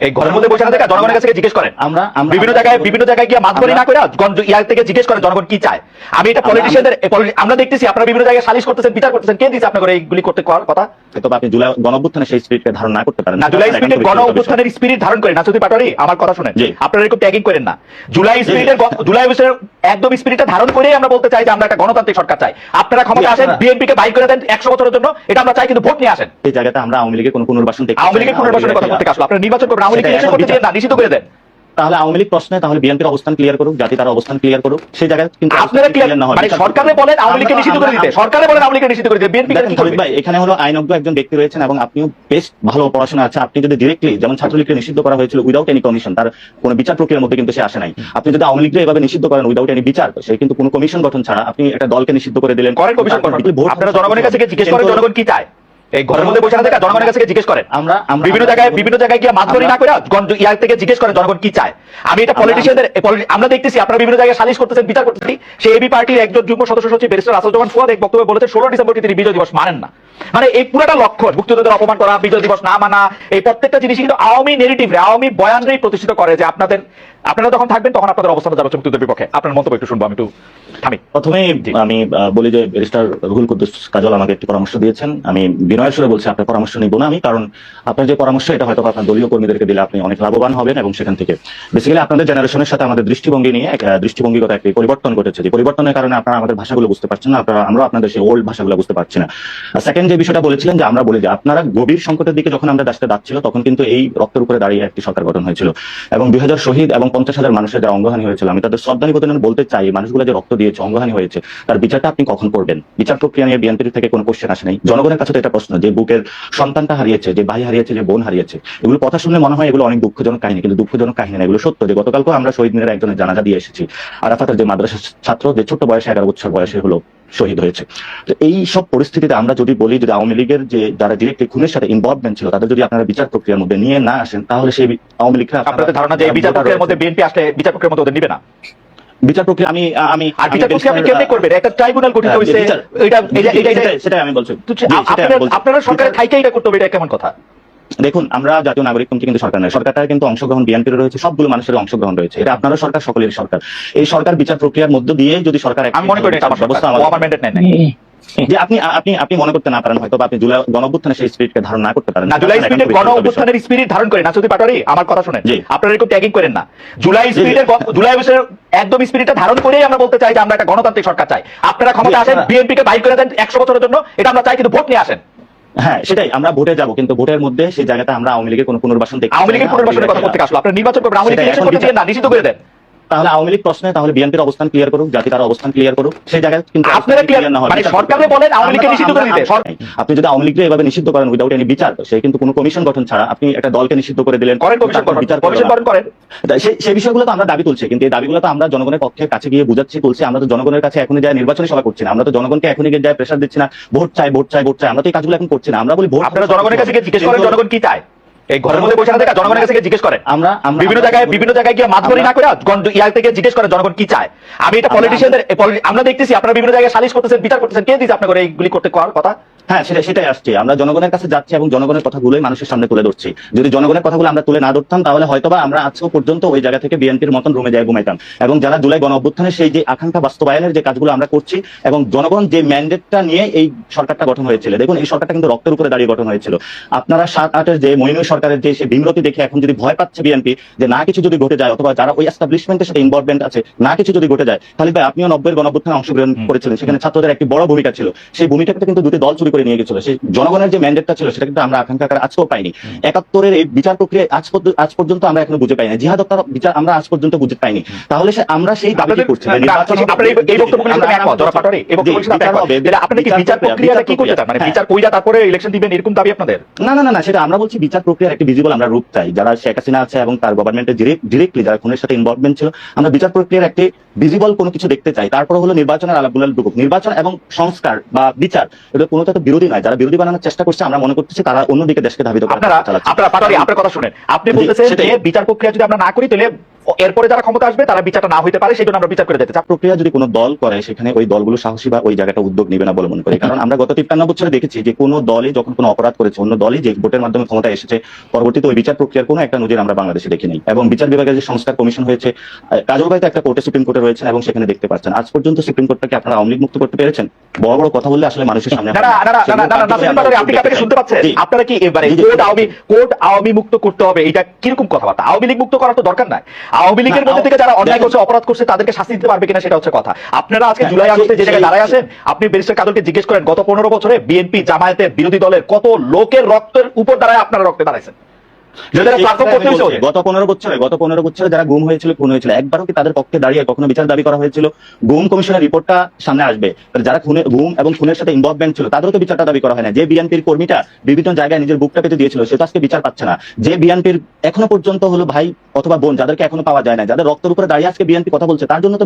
এই ঘরের মধ্যে বসে না থেকে জনগণের কাছে জিজ্ঞেস করেন। আমরা বিভিন্ন জায়গায় বিভিন্ন জায়গায় গিয়ে না করে ইয়ার থেকে জিজ্ঞেস করেন জনগণ কি চায়। আমি এটা পলিটিশিয়ানদের আমরা দেখতেছি আপনারা বিভিন্ন জায়গায় সালিশ করতেছেন বিচার করতেছেন। কে দিচ্ছে আপনাদের এইগুলি করতে কথা? আপনি জুলাই গণঅভ্যুত্থানে সেই স্পিরিটকে ধারণ না করতে পারেন। না জুলাই স্পিরিটের একান্ত গণ ব্যক্তিগত বিষয়। অভ্যুত্থানের স্পিরিট ধারণ করেন নাসুদি পাটোয়ারি আমার কথা শুনেন। আপনারা এরকম ট্যাগিং করেন না। জুলাই স্পিরিটের জুলাই একদম স্পিরিটটা ধারণ করেই আমরা বলতে চাই যে আমরা একটা গণতান্ত্রিক সরকার চাই। আপনারা ক্ষমতা আসেন বিএনপি কে বাইক করে দেন একশো বছরের জন্য। এটা আমরা চাই কিন্তু ভোট নিয়ে আসেন। এই জায়গাতে আমরা আওয়ামী লীগের কোনো পুনর্বাসন আওয়ামী লীগের পুনর্বাসনের কথা বলতে আসলো আপনারা নির্বাচন করবেন। আওয়ামী লীগ করতে না নিষিদ্ধ করে দেন তাহলে আওয়ামী লীগ প্রশ্নে তাহলে বিএনপির অবস্থান ক্লিয়ার করুক জাতি তার অবস্থান ক্লিয়ার করুক সেই জায়গায় কিন্তু আপনারা ক্লিয়ার না হয় মানে সরকারে বলেন আওয়ামী লীগকে নিষিদ্ধ করে দিতে। সরকারে বলেন আওয়ামী লীগকে নিষিদ্ধ করে দিতে। বিএনপি ভাই এখানে হলো আইনজ্ঞ একজন ব্যক্তি রয়েছেন এবং আপনিও বেশ ভালো পড়াশোনা আছে। আপনি যদি ডিরেক্টলি যেমন ছাত্রলীগকে নিষিদ্ধ করা হয়েছিল উইদাউট এনি কমিশন তার কোনো বিচার প্রক্রিয়ার মধ্যে কিন্তু সে আসে নাই। আপনি যদি আওয়ামী লীগকে এভাবে নিষিদ্ধ করেন উইদাউট এনি বিচার সে কিন্তু কোনো কমিশন গঠন ছাড়া আপনি একটা দলকে নিষিদ্ধ করে দিলেন। করেন কমিশন গঠন। আপনারা জনগণের কাছে জিজ্ঞেস করেন জনগণ কি চায়? এই ঘরের মধ্যে বসে না থেকে জনগণের কাছে জিজ্ঞেস করেন। আমরা আমরা বিভিন্ন জায়গায় বিভিন্ন জায়গায় গিয়ে মাতবরি না করে ইয়ার থেকে জিজ্ঞেস করেন জনগণ কি চায়। আমি এটা পলিটিশিয়ানদের আমরা দেখতেছি আপনারা বিভিন্ন জায়গায় সালিশ করতেছেন বিচার করতেছি সেই এবি পার্টির একজন যুগ্ম সদস্য সচিব ব্যারিস্টার আসাদুজ্জামান ফুয়াদ এক বক্তব্যে বলেছে ষোলো ডিসেম্বরকে তিনি বিজয় দিবস মানেন না। মানে এই পুরোটা লক্ষ্য মুক্তিযোদ্ধাদের অপমান করা বিজয় দিবস না মানা এই প্রত্যেকটা জিনিস কিন্তু আওয়ামী নেগেটিভ আওয়ামী বয়ানরেই প্রতিষ্ঠিত করে যে আপনাদের আপনারা যখন থাকবেন তখন আপনাদের অবস্থান যাবে হচ্ছে মুক্তিযুদ্ধের বিপক্ষে। আপনার মন্তব্য একটু শুনব আমি একটু থামি। প্রথমে আমি বলি যে ব্যারিস্টার রুহুল কুদ্দুস কাজল আমাকে একটি পরামর্শ দিয়েছেন। আমি বিনয়ের সুরে বলছি, আপনার পরামর্শ নিব না আমি, কারণ আপনার যে পরামর্শ, এটা হয়তো আপনার দলীয় কর্মীদেরকে দিলে আপনি অনেক লাভবান হবেন এবং সেখান থেকে বেসিক্যালি আপনাদের জেনারেশনের সাথে আমাদের দৃষ্টিভঙ্গি নিয়ে এক দৃষ্টিভঙ্গিগত একটি পরিবর্তন ঘটেছে। যে পরিবর্তনের কারণে আপনারা আমাদের ভাষাগুলো বুঝতে পারছেন না, আপনারা আমরা আপনাদের সেই ওল্ড ভাষাগুলো বুঝতে পারছি না। সেকেন্ড যে বিষয়টা বলেছিলেন যে, আমরা বলি যে, আপনারা গভীর সংকটের দিকে যখন আমরা দেশটা যাচ্ছিল তখন কিন্তু এই রক্তের উপরে দাঁড়িয়ে একটি সরকার গঠন হয়েছিল। এবং দুই হাজার শহীদ এবং পঞ্চাশ হাজার মানুষের যারা অঙ্গহানি হয়েছিল, আমি তাদের শ্রদ্ধা নিবেদন বলতে চাই, মানুষগুলো যে রক্ত দিয়েছে, অঙ্গহানি হয়েছে, তার বিচারটা আপনি কখন করবেন? বিচার প্রক্রিয়া নিয়ে বিএনপির থেকে কোনো কোশ্চেন আসে নাই। জনগণের কাছে তো এটা প্রশ্ন যে বুকের সন্তানটা হারিয়েছে যে ভাই হারিয়েছে যে বোন হারিয়েছে এগুলো কথা শুনলে মনে হয় এগুলো অনেক দুঃখজনক কাহিনী কিন্তু দুঃখজনক কাহিনী না এগুলো সত্য যে গতকালকে আমরা শহীদ মিনারে একজনের জানাজা দিয়ে এসেছি। আরাফাতের যে মাদ্রাসা ছাত্র যে ছোট্ট বয়সে এগারো বছর বয়সে হলো শহীদ হয়েছে। তো এই সব পরিস্থিতিতে আমরা যদি বলি যে আওয়ামী লীগের যে যারা ডিরেক্টলি খুনের সাথে ইনভলভমেন্ট ছিল তাদের যদি আপনারা বিচার প্রক্রিয়ার মধ্যে নিয়ে না আসেন তাহলে সেই আওয়ামী লীগরা আপনাদের ধারণা যে বিচার প্রক্রিয়ার মধ্যে বিএনপি আসলে বিচার প্রক্রিয়ার মধ্যে ওদের নিবে না? বিচার প্রক্রিয়া আমি আমি আর বিচার প্রক্রিয়া আপনি কেমনে করবেন? একটা ট্রাইব্যুনাল গঠিত হ্যাঁ, এটা এটা এটা- এটা সেটাই- আমি বলছি। আপনারা- সরকারের থাইকে এটা করতে হবে এটা কেমন কথা? দেখুন আমরা জাতীয় নাগরিক কমিটি কিন্তু সরকার নয়। সরকারটা কিন্তু অংশগ্রহণ বিএনপির রয়েছে সবগুলো মানুষের অংশগ্রহণ রয়েছে। এটা আপনারা সরকার সকলের সরকার। এই সরকার বিচার প্রক্রিয়ার মধ্যে দিয়ে যদি সরকার আমি মনে করি ব্যবস্থা আমাদের- যে আপনি আপনি আপনি মনে করতে না পারেন হয়তো আপনি জুলাই গণঅভ্যুত্থানে সেই স্পিরিটকে ধারণ না করতে পারেন। না জুলাই স্পিরিটের একান্ত গণ ব্যক্তিগত বিষয়। অভ্যুত্থানের স্পিরিট ধারণ করে নাসুদি পাটোয়ারি আমার কথা শুনেন। আপনারা এরকম ট্যাগিং করেন না। জুলাই স্পিরিটের জুলাই অভ্যুত্থানের একদম স্পিরিটটা ধারণ করেই আমরা বলতে চাই যে আমরা একটা গণতান্ত্রিক সরকার চাই। আপনারা ক্ষমতা আসেন বিএনপি কে বাইক করে দেন একশো বছরের জন্য এটা আমরা চাই কিন্তু ভোট নিয়ে আসেন। হ্যাঁ সেটাই আমরা ভোটে যাব কিন্তু ভোটের মধ্যে সেই জায়গাটা আমরা আওয়ামী লীগের কোনো পুনর্বাসন দেখতে আওয়ামী লীগের পুনর্বাসনের কথা বলতে লীগের- আসলো। আপনারা নির্বাচন করবেন আওয়ামী লীগ সেটাই, ইলেকশন এখন করতে না নিষিদ্ধ করে দেন। তাহলে আওয়ামী লীগ প্রশ্নে তাহলে বিএনপির অবস্থান ক্লিয়ার করুক জাতি তার অবস্থান ক্লিয়ার করুক সেই জায়গায় কিন্তু আপনারা clear- না। মানে সরকারে বলেন আওয়ামী লীগকে নিষিদ্ধ করে দিতে। আপনি যদি আওয়ামী লীগকে এভাবে নিষিদ্ধ করেন উইদাউট এনি বিচার সে কিন্তু কোনো কমিশন গঠন ছাড়া আপনি একটা দলকে নিষিদ্ধ করে দিলেন করেন কমিশন করেন বিচার কমিশন। করেন করেন সেই- সেই বিষয়গুলো তো আমরা দাবি তুলছি কিন্তু এই দাবিগুলো তো আমরা জনগণের পক্ষে কাছে গিয়ে বুঝাচ্ছি তুলছি আমরা তো জনগণের কাছে এখনই যায় নির্বাচনী সভা করছি না আমরা তো জনগণকে এখনই গিয়ে যায় প্রেশার দিচ্ছি না ভোট চাই ভোট চাই ভোট চাই আমরা তো এই কাজগুলো এখন করছি না আমরা বলি ভোট আপনারা জনগণের কাছে গিয়ে জিজ্ঞেস করেন জনগণ কি চায় এই ঘরের মধ্যে বসে থাকা জনগণের কাছে জিজ্ঞেস করেন আমরা আমরা বিভিন্ন জায়গায় বিভিন্ন জায়গায় গিয়ে মাতবরি না করে ইয়ার থেকে জিজ্ঞেস করে জনগণ কি চায়। আমি এটা পলিটিশিয়ানদের আমরা দেখতেছি আপনারা বিভিন্ন জায়গায় সালিশ করতেছেন বিচার করতেছেন কে দিচ্ছে আপনার এইগুলি করতে করার কথা? হ্যাঁ সেটা সেটাই আসছে। আমরা জনগণের কাছে যাচ্ছি এবং জনগণের কথাগুলোই মানুষের সামনে তুলে ধরছি। যদি জনগণের কথাগুলো আমরা তুলে না ধরতাম, তাহলে হয়তোবা আমরা আজও পর্যন্ত ওই জায়গা থেকে বিএনপির মতন রুমে যায় ঘুমাইতাম। এবং যারা জুলাই গণ অভ্যুত্থানের সেই যে আকাঙ্ক্ষা বাস্তবায়নের যে কাজগুলো আমরা করছি, এবং জনগণ যে ম্যান্ডেটটা নিয়ে এই সরকারটা গঠন হয়েছিল, দেখুন, এই সরকারটা কিন্তু রক্তের উপরে দাঁড়িয়ে গঠন হয়েছিল। আপনারা সাত আটের যে মইনুল সরকারের যে সে বিমরতি দেখে এখন যদি ভয় পাচ্ছে বিএনপি, যে না কিছু যদি ঘটে যায়, অথবা যারা ওই এস্টাবলিশমেন্টের সাথে ইনভলভমেন্ট আছে, না কিছু যদি ঘটে যায়, তাহলে ভাই আপনিও নব্বই গণ অভ্যুত্থানে অংশগ্রহণ করেছিলেন। সেখানে ছাত্রদের একটি বড় ভূমিকা ছিল। সেই ভূমিকাটা কিন্তু দুটি দল চুরি করে নিয়ে গেছিল। সেই জনগণের যে ম্যান্ডেটটা ছিল সেটা কিন্তু আমরা আকাঙ্ক্ষা আজকেও পাইনি। একাত্তরের এই বিচার প্রক্রিয়া আজ পর্যন্ত আজ পর্যন্ত আমরা এখনও বুঝে পাইনি জিহাদ হত্যার বিচার আমরা আজ পর্যন্ত বুঝে পাইনি। তাহলে আমরা সেই করছি না, দাবি না না না সেটা আমরা বলছি বিচার প্রক্রিয়ার একটি ভিজিবল আমরা রূপ চাই। যারা শেখ হাসিনা আছে এবং তার গভর্নমেন্টের ডিরেক্টলি যারা খুনের সাথে ইনভলভমেন্ট ছিল আমরা বিচার প্রক্রিয়ার একটি ভিজিবল কোনো কিছু দেখতে চাই। তারপর হলো নির্বাচনের আলাপগুলো নির্বাচন এবং সংস্কার বা বিচার এটা বিরোধী নয় যারা বিরোধী বানানোর চেষ্টা করছে আমরা মনে করতেছি তারা অন্যদিকে দেশকে ধাবিত আপনারা আপনারা আপনার কথা শুনেন। আপনি বলতেছেন যে বিচার প্রক্রিয়া যদি আমরা না করি তাহলে এরপরে যারা ক্ষমতা আসবে তারা বিচারটা না হইতে পারে সেই জন্য আমরা বিচার করে যেতে চাই। প্রক্রিয়া যদি কোনো দল করে সেখানে ওই দলগুলো সাহসী বা ওই জায়গাটা উদ্যোগ নেবে না বলে মনে করি। কারণ আমরা গত তিপ্পান্ন বছরে দেখেছি যে কোনো দলই যখন কোনো অপরাধ করেছে অন্য দলই যে ভোটের মাধ্যমে ক্ষমতা এসেছে পরবর্তীতে ওই বিচার প্রক্রিয়ার কোনো একটা নজির আমরা বাংলাদেশে দেখি নাই। এবং বিচার বিভাগের যে সংস্কার কমিশন হয়েছে কাজল ভাই তো একটা কোর্টে সুপ্রিম কোর্টে রয়েছেন এবং সেখানে দেখতে পাচ্ছেন। আজ পর্যন্ত সুপ্রিম কোর্টটাকে আপনারা আওয়ামী মুক্ত করতে পেরেছেন? বড় বড় কথা বললে আসলে মানুষের সামনে আপনারা কি এবারে কোর্ট আওয়ামী কোর্ট আওয়ামী মুক্ত করতে হবে এটা কীরকম কথাবার্তা? আওয়ামী লীগ মুক্ত করার তো দরকার নাই। আওয়ামী লীগের মধ্যে থেকে যারা অন্যায় করছে অপরাধ করছে তাদেরকে শাস্তি দিতে পারবে কিনা সেটা হচ্ছে কথা। আপনারা আজকে হ্যাঁ, জুলাই আগস্টে যে জায়গায় দাঁড়ায় আছেন আপনি ব্যারিস্টার কাদরকে জিজ্ঞেস করেন গত পনেরো বছরে বিএনপি জামায়াতের বিরোধী দলের কত লোকের রক্তের উপর দাঁড়ায় আপনারা রক্তে দাঁড়াইছেন? গত পনেরো বছরে গত পনেরো বছরে যারা গুম হয়েছিল খুন হয়েছিল একবারও কি তাদের পক্ষে দাঁড়িয়ে কখনো বিচার দাবি করা হয়েছিল? গুম কমিশনের রিপোর্টটা সামনে আসবে। যারা খুনে গুম এবং খুনের সাথে ইনভলভমেন্ট ছিল তাদেরও তো বিচারটা দাবি করা হয় না যে বিএনপির কর্মীটা বিভিন্ন জায়গায় নিজের বুকটা পেতে দিয়েছিল সে তো আজকে বিচার পাচ্ছে না। যে বিএনপির এখনও পর্যন্ত হলো ভাই অথবা বোন যাদেরকে এখনও পাওয়া যায় না যাদের রক্তের উপরে দাঁড়িয়ে আজকে বিএনপি কথা বলছে তার জন্য তো